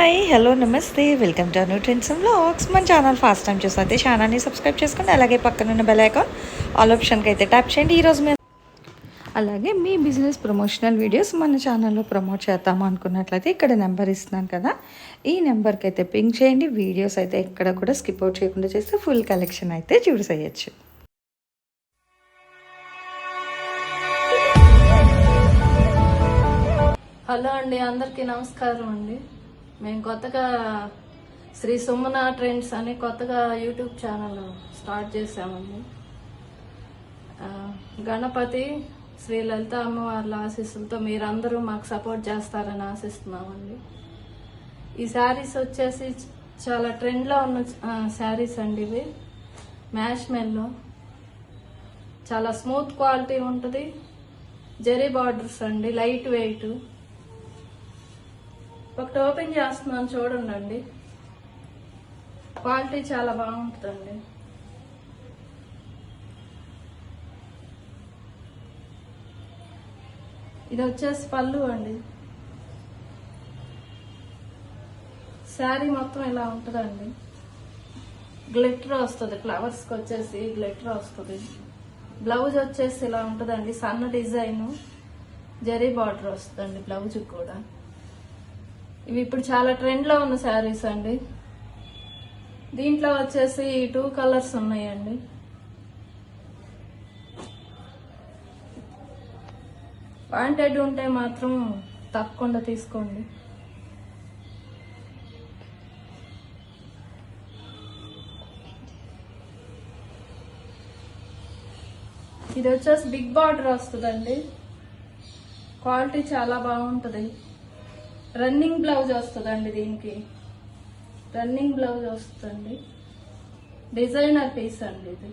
Hi hello నమస్తే. Welcome to Anu vlogs మన channel first time చూస్తే ఛానల్ని సబ్స్క్రైబ్ చేసుకోండి. అలాగే పక్కనున్న బెల్ ఐకాన్ ఆల్ ఆప్షన్కి అయితే ట్యాప్ చేయండి. ఈరోజు మేము అలాగే మీ బిజినెస్ ప్రమోషనల్ వీడియోస్ మన ఛానల్లో ప్రమోట్ చేద్దాం అనుకున్నట్లయితే ఇక్కడ నెంబర్ ఇస్తున్నాను కదా. ఈ నెంబర్కి అయితే పింక్ చేయండి. వీడియోస్ అయితే ఎక్కడ కూడా స్కిప్ అవుట్ చేయకుండా చేస్తే ఫుల్ కలెక్షన్ అయితే చూసేయచ్చు. హలో అండి అందరికీ నమస్కారం అండి. మేము కొత్తగా శ్రీ సుమన ట్రెండ్స్ అని కొత్తగా యూట్యూబ్ ఛానల్ స్టార్ట్ చేసామండి గణపతి శ్రీ లలిత అమ్మవార్ల ఆశీస్సులతో మీరందరూ మాకు సపోర్ట్ చేస్తారని ఆశిస్తున్నామండి. ఈ శారీస్ వచ్చేసి చాలా ట్రెండ్లో ఉన్న శారీస్ అండి ఇవి. మ్యాష్ మెల్లో చాలా స్మూత్ క్వాలిటీ ఉంటుంది. జెరీ బార్డర్స్ అండి లైట్ వెయిట్. ఒకటి ఓపెన్ చేస్తున్నాను చూడండి క్వాలిటీ చాలా బాగుంటుందండి. ఇది వచ్చేసి పళ్ళు అండి. శారీ మొత్తం ఇలా ఉంటుందండి. గ్లిటర్ వస్తుంది ఫ్లవర్స్కి వచ్చేసి గ్లిటర్ వస్తుంది. బ్లౌజ్ వచ్చేసి ఇలా ఉంటుందండి సన్న డిజైన్. జరీ బార్డర్ వస్తుందండి బ్లౌజ్కి కూడా. ఇవి ఇప్పుడు చాలా ట్రెండ్లో ఉన్న శారీస్ అండి. దీంట్లో వచ్చేసి టూ కలర్స్ ఉన్నాయండి. వాంటెడ్ ఉంటే మాత్రం తప్పకుండా తీసుకోండి. ఇది వచ్చేసి బిగ్ బార్డర్ వస్తుందండి. క్వాలిటీ చాలా బాగుంటుంది. రన్నింగ్ బ్లౌజ్ వస్తుందండి దీనికి. రన్నింగ్ బ్లౌజ్ వస్తుంది డిజైనర్ పీస్ అండి ఇది.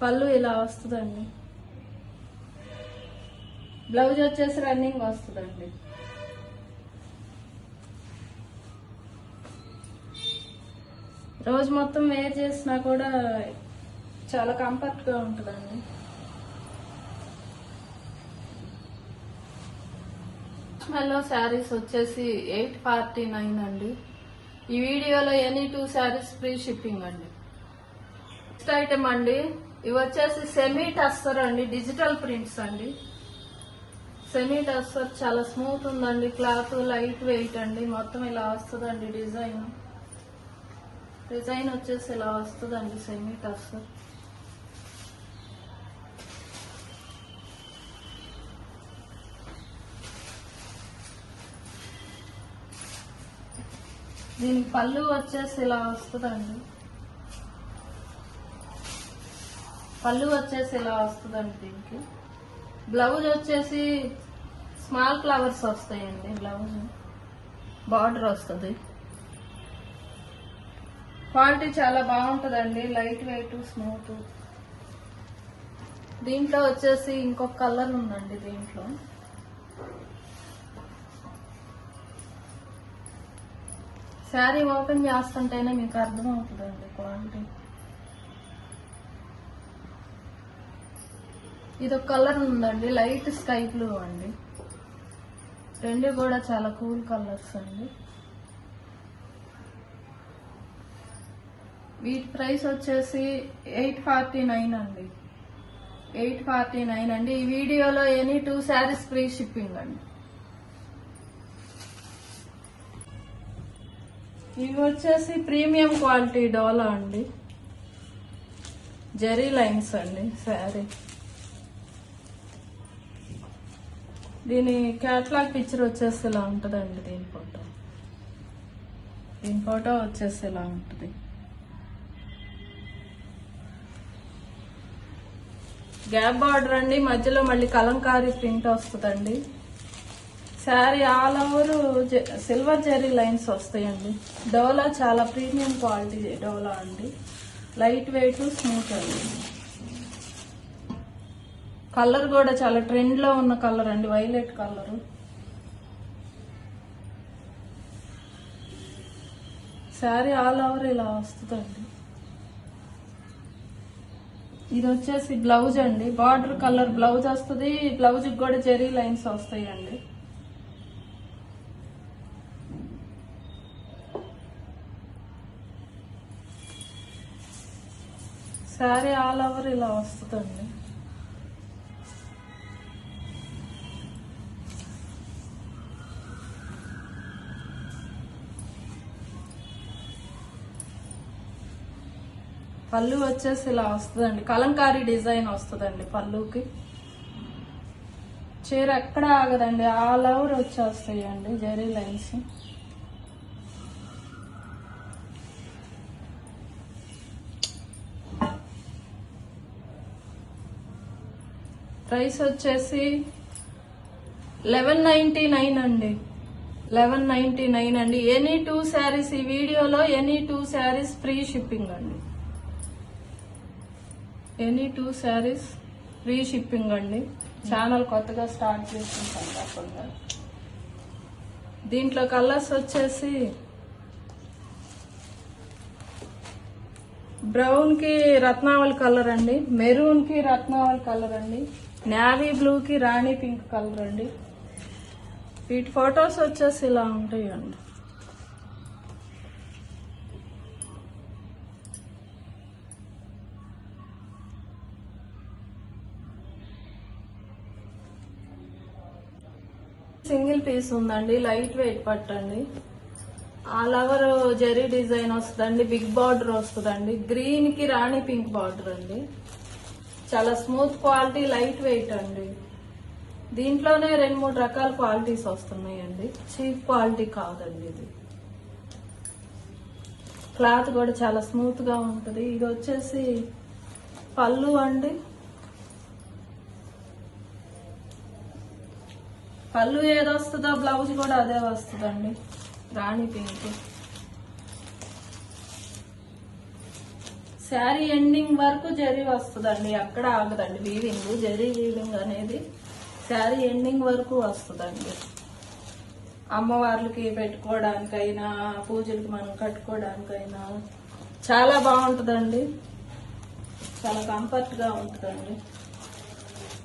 పళ్ళు ఇలా వస్తుందండి. బ్లౌజ్ వచ్చేసి రన్నింగ్ వస్తుందండి. రోజు మొత్తం వేర్ చేసినా కూడా చాలా కంఫర్ట్గా ఉంటుందండి. మెల్లో శారీస్ వచ్చేసి ఎయిట్ ఫార్టీ నైన్ అండి. ఈ వీడియోలో any two saris free shipping అండి. నెక్స్ట్ ఐటమ్ అండి. ఇవి వచ్చేసి సెమీ టస్టర్ అండి డిజిటల్ ప్రింట్స్ అండి. సెమీ టస్టర్ చాలా స్మూత్ ఉందండి క్లాత్ లైట్ వెయిట్ అండి మొత్తం ఇలా వస్తుందండి డిజైన్. డిజైన్ వచ్చేసి ఇలా వస్తుందండి సెమీ టస్టర్ దీనికి పళ్ళు వచ్చేసి ఇలా వస్తుందండి. పళ్ళు వచ్చేసి ఇలా వస్తుందండి దీనికి. బ్లౌజ్ వచ్చేసి స్మాల్ ఫ్లవర్స్ వస్తాయండి బ్లౌజ్. బార్డర్ వస్తుంది. క్వాలిటీ చాలా బాగుంటుందండి లైట్ వెయిట్ స్మూత్. దీంట్లో వచ్చేసి ఇంకొక కలర్ ఉందండి దీంట్లో. శారీ ఓపెన్ చేస్తుంటేనే మీకు అర్థమవుతుందండి క్వాలిటీ ఇది ఒక కలర్ ఉందండి లైట్ స్కై బ్లూ అండి. రెండు కూడా చాలా కూల్ కలర్స్ అండి. వీటి ప్రైస్ వచ్చేసి ఎయిట్ ఫార్టీ నైన్ అండి. ఎయిట్ ఫార్టీ నైన్ అండి. ఈ వీడియోలో any two saris free shipping అండి. ఇవి వచ్చేసి ప్రీమియం క్వాలిటీ డోలా అండి. జెరీ లైన్స్ అండి శారీ. దీని క్యాట్లాగ్ పిక్చర్ వచ్చేసి ఇలా ఉంటుందండి దీని ఫోటో. దీని ఫోటో వచ్చేసి ఇలా ఉంటుంది. గ్యాప్ బార్డర్ అండి మధ్యలో మళ్ళీ కలంకారీ ప్రింట్ వస్తుందండి. Sari all over silver zari lines వస్తాయండి. డోలా చాలా ప్రీమియం క్వాలిటీ డోలా అండి. లైట్ వెయిట్ స్మూత్ అండి. కలర్ కూడా చాలా ట్రెండ్లో ఉన్న కలర్ అండి violet colour. Sari all over ఇలా వస్తుందండి. ఇది వచ్చేసి బ్లౌజ్ అండి. బార్డర్ కలర్ బ్లౌజ్ వస్తుంది. బ్లౌజ్కి కూడా జెరీ లైన్స్ వస్తాయండి. శారీ ఆల్ ఓవర్ ఇలా వస్తుందండి. పళ్ళు వచ్చేసి ఇలా వస్తుందండి. కలంకారీ డిజైన్ వస్తుందండి పళ్ళుకి. చీర ఎక్కడ ఆగదండి. ఆల్ ఓవర్ వచ్చేస్తాయండి జరీ లైన్స్. ప్రైస్ వచ్చేసి లెవెన్ నైంటీ నైన్ అండి. లెవెన్ నైంటీ నైన్ అండి. ఎనీ టూ శారీస్ ఈ వీడియోలో any two saris free shipping అండి. Any two saris free shipping అండి. ఛానల్ కొత్తగా స్టార్ట్ చేస్తుంటాం తప్పకుండా దీంట్లో కలర్స్ వచ్చేసి బ్రౌన్కి రత్నావళి కలర్ అండి. మెరూన్కి రత్నావళి కలర్ అండి. నేవీ బ్లూ కి రాణి పింక్ కలర్ అండి. వీటి ఫొటోస్ వచ్చేసి ఇలా ఉంటాయండి. సింగిల్ పీస్ ఉందండి లైట్ వెయిట్ పట్టండి. ఆల్ ఓవర్ జెరీ డిజైన్ వస్తుందండి బిగ్ బార్డర్ వస్తుందండి. గ్రీన్కి రాణి పింక్ బార్డర్ అండి. చాలా స్మూత్ క్వాలిటీ లైట్ వెయిట్ అండి. దీంట్లోనే రెండు మూడు రకాల క్వాలిటీస్ వస్తున్నాయండి. చీప్ క్వాలిటీ కాదండి ఇది. క్లాత్ కూడా చాలా స్మూత్గా ఉంటుంది. ఇది వచ్చేసి పళ్ళు అండి. పళ్ళు ఏదొస్తుందో బ్లౌజ్ కూడా అదే వస్తుందండి. రాణి పింక్. శారీ ఎండింగ్ వరకు జరీ వస్తుందండి అక్కడ ఆగదండి. వీవింగ్ జరీ వీవింగ్ అనేది శారీ ఎండింగ్ వరకు వస్తుందండి. అమ్మవార్లకి పెట్టుకోవడానికైనా పూజలకి మనం కట్టుకోవడానికైనా చాలా బాగుంటుందండి. చాలా కంఫర్ట్గా ఉంటుందండి.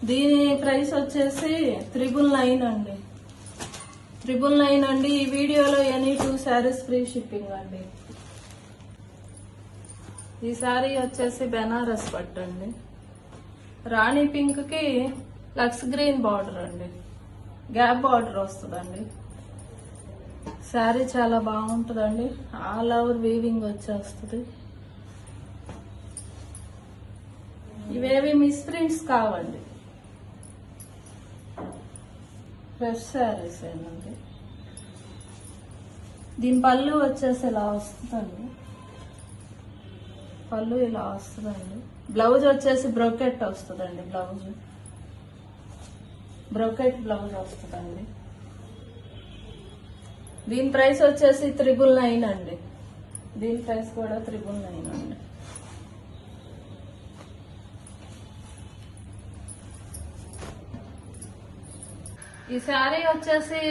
దీని ప్రైస్ వచ్చేసి త్రిబుల్ నైన్ అండి. త్రిబుల్ నైన్ అండి. ఈ వీడియోలో any two saris free shipping అండి. ఈ శారీ వచ్చేసి బెనారస్ పట్టు అండి రాణి పింక్కి లక్స్ గ్రీన్ బార్డర్ అండి. గ్యాప్ బార్డర్ వస్తుందండి. శారీ చాలా బాగుంటుందండి. ఆల్ ఓవర్ వీవింగ్ వచ్చేస్తుంది. ఇవేవి మిస్ ప్రింట్స్ కావండి. ఫ్రెష్ శారీస్ ఏనండి. దీని పళ్ళు వచ్చేసి ఇలా వస్తుందండి. పళ్ళు ఇలా వస్తుందండి. బ్లౌజ్ వచ్చేసి బ్రోకెట్ వస్తుందండి బ్లౌజ్ బ్రోకెట్ బ్లౌజ్ వస్తుందండి. దీని ప్రైస్ వచ్చేసి త్రిబుల్ నైన్ అండి. దీని ప్రైస్ కూడా త్రిబుల్ నైన్ అండి. ఈ శారీ వచ్చేసి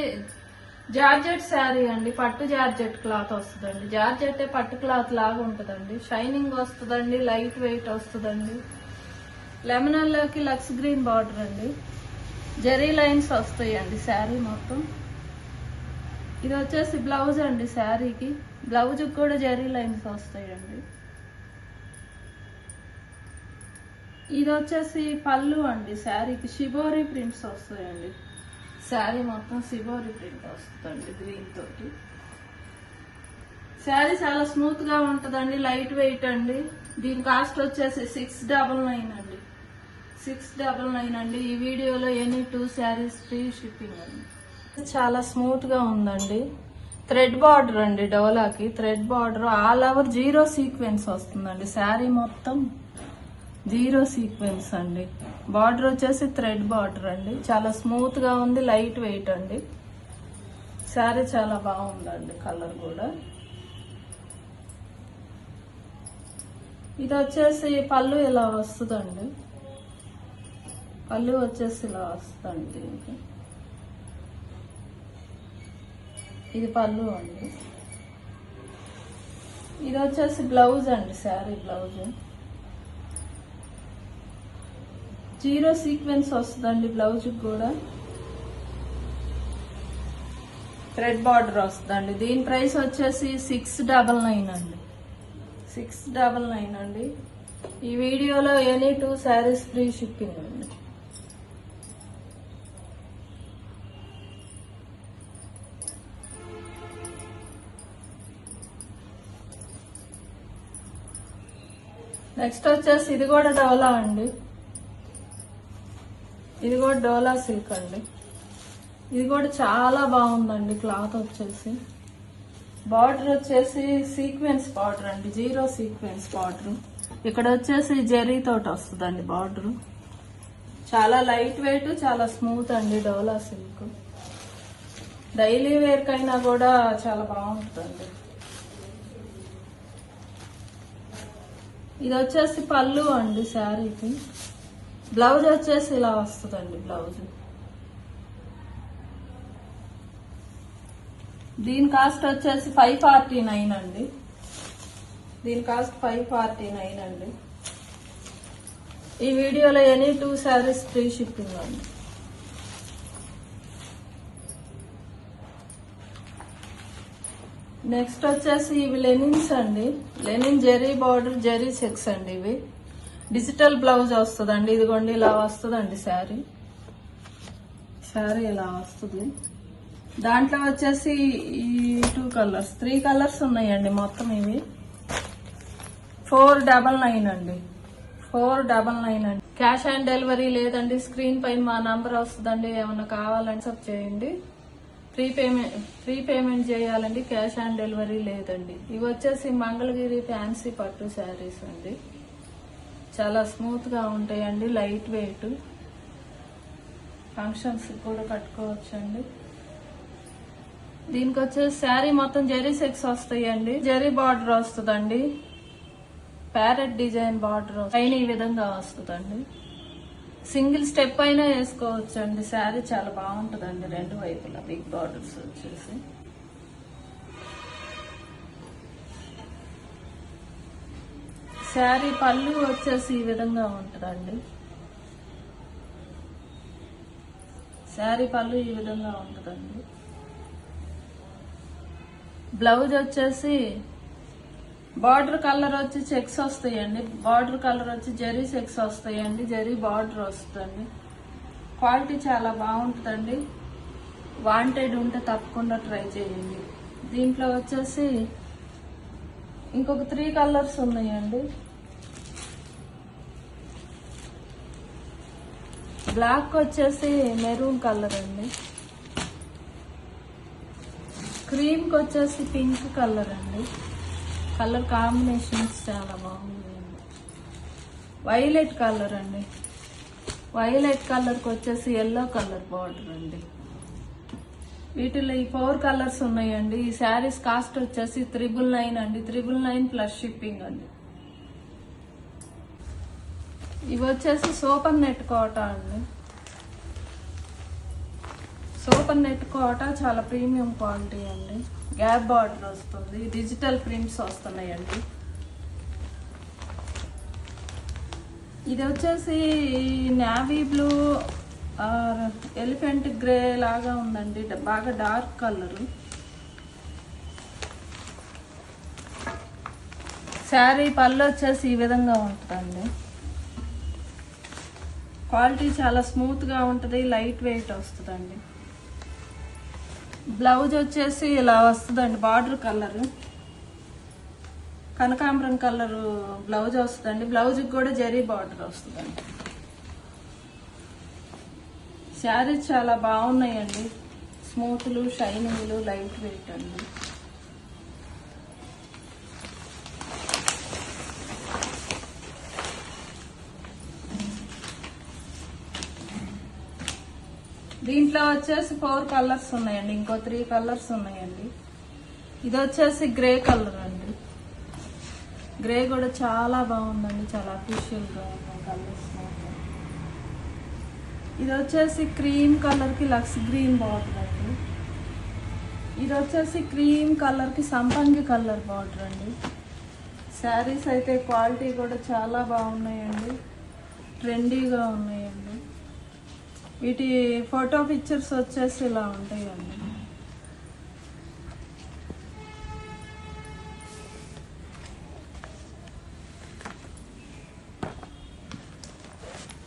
జార్జెట్ శారీ అండి పట్టు జార్జెట్ క్లాత్ వస్తుందండి. జార్జెట్ పట్టు క్లాత్ లాగా ఉంటుందండి. షైనింగ్ వస్తుందండి లైట్ వెయిట్ వస్తుందండి. లెమనల్లోకి లక్స్ గ్రీన్ బార్డర్ అండి. జెరీ లైన్స్ వస్తాయండి శారీ మొత్తం. ఇది వచ్చేసి బ్లౌజ్ అండి శారీకి. బ్లౌజ్కి కూడా జెరీ లైన్స్ వస్తాయండి. ఇది వచ్చేసి పళ్ళు అండి శారీకి. షిబోరీ ప్రింట్స్ వస్తాయండి. శారీ మొత్తం శివ ప్రింట్ వస్తుందండి గ్రీన్ తోటి. శారీ చాలా స్మూత్గా ఉంటుందండి లైట్ వెయిట్ అండి. దీని కాస్ట్ వచ్చేసి సిక్స్ డబల్ నైన్ అండి. సిక్స్ డబల్ నైన్ అండి. ఈ వీడియోలో any two saris free shipping అండి. చాలా స్మూత్గా ఉందండి. థ్రెడ్ బార్డర్ అండి డోలాకి. Thread border all over zero sequence వస్తుందండి. శారీ మొత్తం జీరో సీక్వెన్స్ అండి. బార్డర్ వచ్చేసి థ్రెడ్ బార్డర్ అండి. చాలా స్మూత్గా ఉంది లైట్ వెయిట్ అండి. శారీ చాలా బాగుందండి కలర్ కూడా. ఇది వచ్చేసి పళ్ళు ఇలా వస్తుందండి? పళ్ళు వచ్చేసి ఇలా వస్తుందండి దీనికి. ఇది పళ్ళు అండి. ఇది వచ్చేసి బ్లౌజ్ అండి శారీ బ్లౌజ్. జీరో సీక్వెన్స్ వస్తుందండి బ్లౌజ్ కూడా. థ్రెడ్ బార్డర్ వస్తుందండి. దీని ప్రైస్ వచ్చేసి సిక్స్ డబల్ నైన్ అండి. సిక్స్ డబల్ నైన్ అండి. ఈ వీడియోలో any two saris free shipping అండి. నెక్స్ట్ వచ్చేసి ఇది కూడా డవలా అండి. ఇది కూడా డోలా సిల్క్ అండి. ఇది కూడా చాలా బాగుందండి క్లాత్ వచ్చేసి. బార్డర్ వచ్చేసి సీక్వెన్స్ బార్డర్ అండి జీరో సీక్వెన్స్ బార్డర్. ఇక్కడ వచ్చేసి జెర్రీ తోటి వస్తుందండి బార్డర్. చాలా లైట్ వెయిట్ చాలా స్మూత్ అండి డోలా సిల్క్. డైలీ వేర్ కైనా కూడా చాలా బాగుంటుందండి. ఇది వచ్చేసి పళ్ళు అండి శారీకి. బ్లౌజ్ వచ్చేసి ఇలా వస్తుందండి బ్లౌజ్. దీని కాస్ట్ వచ్చేసి ఫైవ్ ఫార్టీ నైన్ అండి. దీని కాస్ట్ ఫైవ్ ఫార్టీ నైన్ అండి. ఈ వీడియోలో any two saris free shipping అండి. నెక్స్ట్ వచ్చేసి ఇవి లెనిన్స్ అండి. లెనిన్ జెరీ బార్డర్ జెరీ సెక్స్ అండి ఇవి. డిజిటల్ బ్లౌజ్ వస్తుందండి. ఇదిగోండి ఇలా వస్తుందండి శారీ. శారీ ఇలా వస్తుంది. దాంట్లో వచ్చేసి ఈ టూ కలర్స్ త్రీ కలర్స్ ఉన్నాయండి మొత్తం ఇవి. ఫోర్ డబల్ నైన్ అండి. ఫోర్ డబల్ నైన్ అండి. క్యాష్ ఆన్ డెలివరీ లేదండి. స్క్రీన్ పైన మా నంబర్ వస్తుందండి. ఏమైనా కావాలంటే సబ్ చేయండి. ప్రీ పేమెంట్ ప్రీ పేమెంట్ చేయాలండి. క్యాష్ ఆన్ డెలివరీ లేదండి. ఇవి వచ్చేసి మంగళగిరి ఫ్యాన్సీ పట్టు శారీస్ అండి. చాలా స్మూత్గా ఉంటాయండి లైట్ వెయిట్. ఫంక్షన్స్ కూడా కట్టుకోవచ్చండి. దీనికి వచ్చేసి శారీ మొత్తం జెరీ సెక్స్ వస్తాయండి. జెరీ బార్డర్ వస్తుందండి. ప్యారెట్ డిజైన్ బార్డర్ పైన ఈ విధంగా వస్తుందండి. సింగిల్ స్టెప్ అయినా వేసుకోవచ్చు అండి శారీ చాలా బాగుంటుందండి రెండు వైపులా. బిగ్ బార్డర్స్ వచ్చేసి. శారీ పళ్ళు వచ్చేసి ఈ విధంగా ఉంటుందండి. శారీ పళ్ళు ఈ విధంగా ఉంటుందండి. బ్లౌజ్ వచ్చేసి బార్డర్ కలర్ వచ్చి చెక్స్ వస్తాయండి. బార్డర్ కలర్ వచ్చి జరీ చెక్స్ వస్తాయండి. జరీ బార్డర్ వస్తుందండి. క్వాలిటీ చాలా బాగుంటుందండి. వాంటెడ్ ఉంటే తప్పకుండా ట్రై చేయండి. దీంట్లో వచ్చేసి ఇంకొక త్రీ కలర్స్ ఉన్నాయండి. బ్లాక్ వచ్చేసి మెరూన్ కలర్ అండి. క్రీమ్కి వచ్చేసి పింక్ కలర్ అండి. కలర్ కాంబినేషన్స్ చాలా బాగుందండి. వైలెట్ కలర్ అండి. వైలెట్ కలర్కి వచ్చేసి ఎల్లో కలర్ బార్డర్ అండి. వీటిలో ఈ ఫోర్ కలర్స్ ఉన్నాయండి. ఈ శారీస్ కాస్ట్ వచ్చేసి త్రిబుల్ నైన్ అండి. త్రిబుల్ నైన్ ప్లస్ షిప్పింగ్ అండి. ఇవి వచ్చేసి సూపర్ నెట్ కోట అండి. సూపర్ నెట్ కోట చాలా ప్రీమియం క్వాలిటీ అండి. గ్యాప్ బార్డర్ వస్తుంది. డిజిటల్ ప్రింట్స్ వస్తున్నాయండి. ఇది వచ్చేసి నావీ బ్లూ ఎలిఫెంట్ గ్రే లాగా ఉందండి. బాగా డార్క్ కలరు. శారీ పళ్ళు వచ్చేసి ఈ విధంగా ఉంటుందండి. క్వాలిటీ చాలా స్మూత్గా ఉంటుంది లైట్ వెయిట్ వస్తుందండి. బ్లౌజ్ వచ్చేసి ఇలా వస్తుందండి బార్డర్ కలరు. కనకాంబరం కలరు బ్లౌజ్ వస్తుందండి. బ్లౌజ్కి కూడా జరీ బార్డర్ వస్తుందండి. శారీస్ చాలా బాగున్నాయండి. స్మూత్లు షైనింగ్లు లైట్ వెయిట్ అండి. దీంట్లో వచ్చేసి ఫోర్ కలర్స్ ఉన్నాయండి. ఇంకో త్రీ కలర్స్ ఉన్నాయండి. ఇది వచ్చేసి గ్రే కలర్ అండి. గ్రే కూడా చాలా బాగుందండి. చాలా అఫీషియల్గా ఉన్నాయి కలర్స్. ఇది వచ్చేసి క్రీమ్ కలర్కి లక్స్ గ్రీన్ బార్డర్ అండి. ఇది వచ్చేసి క్రీమ్ కలర్కి సంపంగి కలర్ బార్డర్ అండి. శారీస్ అయితే క్వాలిటీ కూడా చాలా బాగున్నాయండి. ట్రెండీగా ఉన్నాయండి. వీటి ఫోటో పిక్చర్స్ వచ్చేసి ఇలా ఉంటాయండి.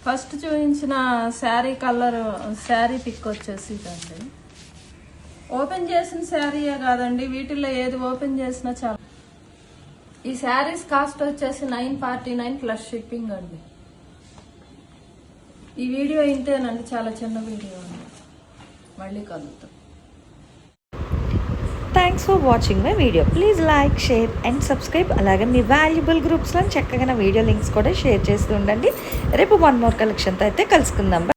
ఫస్ట్ చూపించిన శారీ కలర్ శారీ పిక్ వచ్చేసి ఇదండి. ఓపెన్ చేసిన శారీయే కాదండి వీటిల్లో ఏది ఓపెన్ చేసినా చాలా. ఈ శారీస్ కాస్ట్ వచ్చేసి nine forty nine plus shipping అండి. ఈ వీడియో ఇంతేనండి చాలా చిన్న వీడియో అండి. మళ్ళీ కలుగుతాం thanks for watching my video please like share and subscribe అలాగే మీ వాల్యుబుల్ గ్రూప్స్లో చక్కగా నా వీడియో లింక్స్ కూడా షేర్ చేస్తూ ఉండండి. రేపు వన్ మోర్ కలెక్షన్తో అయితే కలుసుకుందాం.